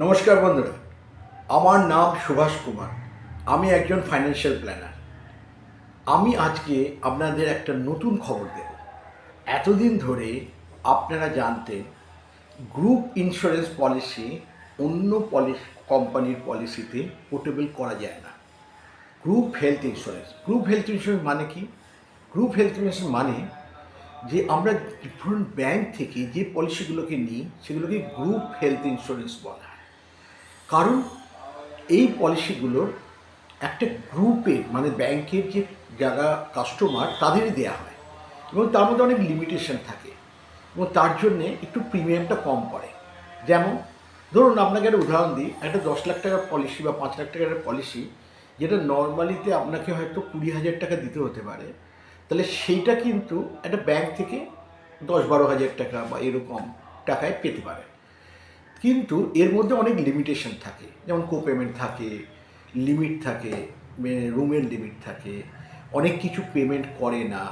নমস্কার বন্ধুরা, আমার নাম সুভাষ কুমার। আমি একজন ফাইন্যান্সিয়াল প্ল্যানার আমি আজকে আপনাদের একটা নতুন খবর দেব। এতদিন ধরে আপনারা জানতেন গ্রুপ ইন্স্যুরেন্স পলিসি অন্য পলিসি কোম্পানির পলিসিতে পোর্টেবল করা যায় না। Group health insurance group health insurance মানে কি? গ্রুপ হেলথ ইন্স্যুরেন্স মানে যে আমরা ধরুন ব্যাংক থেকে যে পলিসিগুলোকে নিই, সেগুলোকে গ্রুপ হেলথ ইন্স্যুরেন্স বলা কারণ এই পলিসিগুলোর একটা গ্রুপে মানে ব্যাংকের যে যারা কাস্টমার তাদেরই দেওয়া হয়। এবং তার মধ্যে অনেক লিমিটেশন থাকে। এবং তার জন্যে একটু প্রিমিয়ামটা কম পড়ে। যেমন, ধরুন আপনাকে একটা উদাহরণ দিই, একটা দশ লাখ টাকার পলিসি বা পাঁচ লাখ টাকার পলিসি যেটা নর্মালিতে আপনাকে হয়তো কুড়ি হাজার টাকা দিতে হতে পারে। তাহলে সেইটা কিন্তু একটা ব্যাংক থেকে দশ বারো হাজার টাকা বা এরকম টাকায় পেতে পারে। কিন্তু এর মধ্যে অনেক লিমিটেশন থাকে। যেমন কো পেমেন্ট থাকে লিমিট থাকে রুমের লিমিট থাকে, অনেক কিছু পেমেন্ট করে না,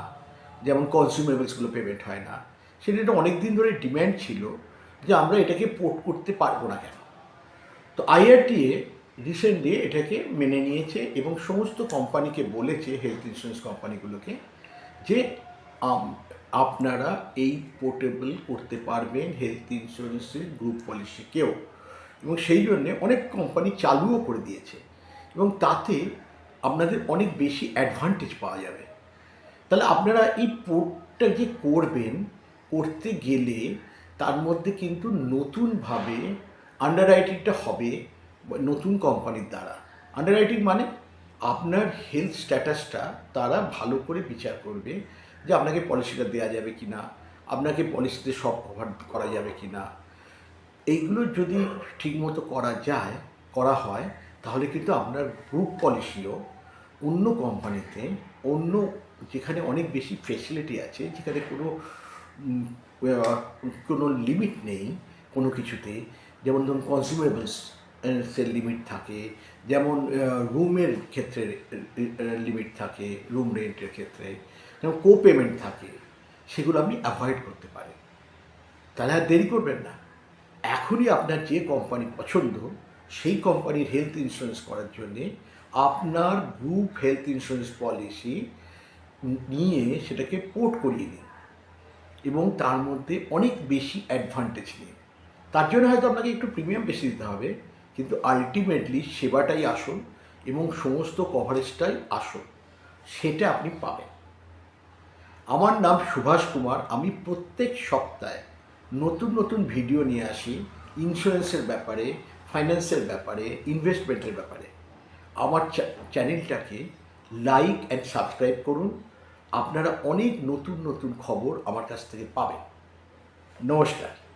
যেমন কনজিউমেবলসগুলো পেমেন্ট হয় না। সেটা একটা অনেক দিন ধরে ডিম্যান্ড ছিল যে আমরা এটাকে পোর্ট করতে পারব না কেন? তো আইআরটিএ রিসেন্টলি এটাকে মেনে নিয়েছে এবং সমস্ত কোম্পানিকে বলেছে হেলথ ইন্স্যুরেন্স কোম্পানিগুলোকে যে আপনারা এই পোর্টেবল করতে পারবেন হেলথ ইন্স্যুরেন্সের গ্রুপ পলিসিকেও এবং সেই জন্যে অনেক কোম্পানি চালুও করে দিয়েছে। এবং তাতে আপনাদের অনেক বেশি অ্যাডভান্টেজ পাওয়া যাবে। তাহলে আপনারা এই পোর্টটা যে করবেন, করতে গেলে তার মধ্যে কিন্তু নতুনভাবে আন্ডার রাইটিংটা হবে নতুন কোম্পানির দ্বারা। আন্ডার রাইটিং মানে আপনার হেলথ স্ট্যাটাসটা তারা ভালো করে বিচার করবে। যে আপনাকে পলিসিটা দেওয়া যাবে কি না আপনাকে পলিসিতে সব কভার করা যাবে কি না এইগুলো যদি ঠিকমতো করা যায়, করা হয়, তাহলে কিন্তু আপনার গ্রুপ পলিসিও অন্য কোম্পানিতে অন্য যেখানে অনেক বেশি ফেসিলিটি আছে, যেখানে কোনো কোনো লিমিট নেই কোনো কিছুতে, যেমন ধরুন কনজিউমেবলস এর লিমিট থাকে, যেমন রুমের ক্ষেত্রে লিমিট থাকে রুম রেন্টের ক্ষেত্রে যেমন কো পেমেন্ট থাকে, সেগুলো আপনি অ্যাভয়েড করতে পারেন। তাহলে আর দেরি করবেন না। এখনই আপনার যে কোম্পানি পছন্দ, সেই কোম্পানির হেলথ ইন্স্যুরেন্স করার জন্যে আপনার গ্রুপ হেলথ ইন্স্যুরেন্স পলিসি নিয়ে সেটাকে পোর্ট করিয়ে নিন এবং তার মধ্যে অনেক বেশি অ্যাডভান্টেজ নিন। তার জন্য হয়তো আপনাকে একটু প্রিমিয়াম বেশি দিতে হবে, কিন্তু আলটিমেটলি সেবাটাই আসল এবং সমস্ত কভারেজটাই আসল। সেটা আপনি পাবেন। আমার নাম সুভাষ কুমার। আমি প্রত্যেক সপ্তাহে নতুন নতুন ভিডিও নিয়ে আসি। ইন্স্যুরেন্সের ব্যাপারে, ফাইন্যান্সের ব্যাপারে, ইনভেস্টমেন্টের ব্যাপারে। আমার চ্যা- চ্যানেলটাকে লাইক অ্যান্ড সাবস্ক্রাইব করুন। আপনারা অনেক নতুন নতুন খবর আমার কাছ থেকে পাবেন। নমস্কার।